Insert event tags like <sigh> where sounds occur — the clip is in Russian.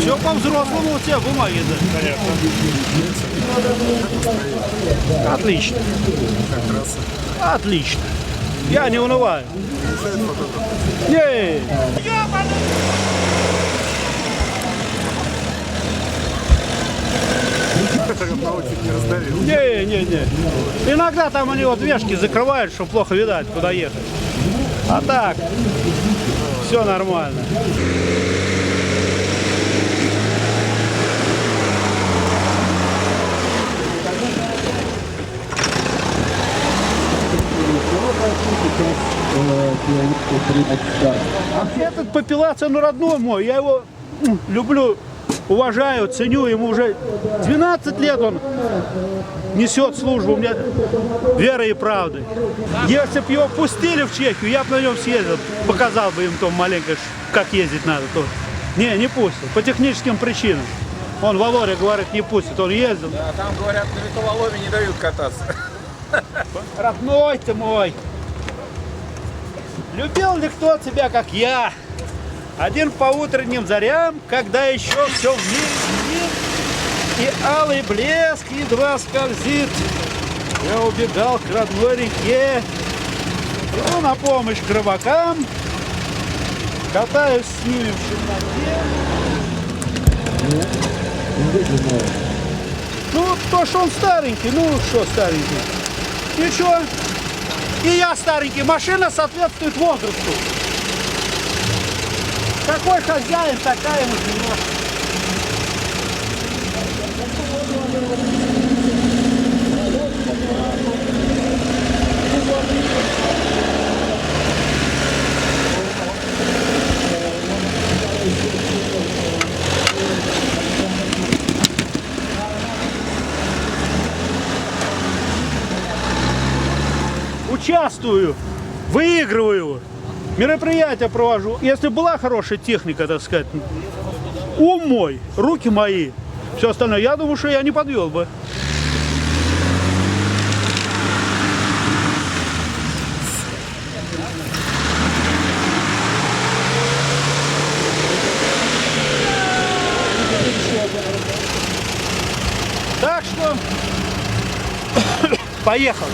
Все по-взрослому у тебя бумаги, да? Конечно. Отлично. Отлично. Я не унываю. Раздавил. Не, не, не. Иногда там они вот вешки закрывают, чтобы плохо видать, куда ехать. А так, все нормально. Этот попилаться, ну родной мой, я его люблю, уважаю, ценю, ему уже 12 лет он несет службу мне верой и правдой. Если бы его пустили в Чехию, я бы на нем съездил, показал бы им то маленько, как ездить надо. То. Не, не пустят, по техническим причинам. Он, Володя говорит, не пустит, он ездил. А там, говорят, на металлоломе не дают кататься. Родной ты мой! Любил ли кто тебя, как я? Один по утренним зарям, когда еще все в мире и алый блеск едва скользит. Я убегал к родной реке, иду на помощь к рыбакам, катаюсь с ними в темноте. Ну, то, что он старенький, ну, что старенький. Ничего. И я старенький. Машина соответствует возрасту. Какой хозяин, такая ему жена. Участвую, выигрываю, мероприятия провожу. Если была хорошая техника, так сказать, ум мой, руки мои, все остальное, я думаю, что я не подвел бы. Так что <coughs> поехал.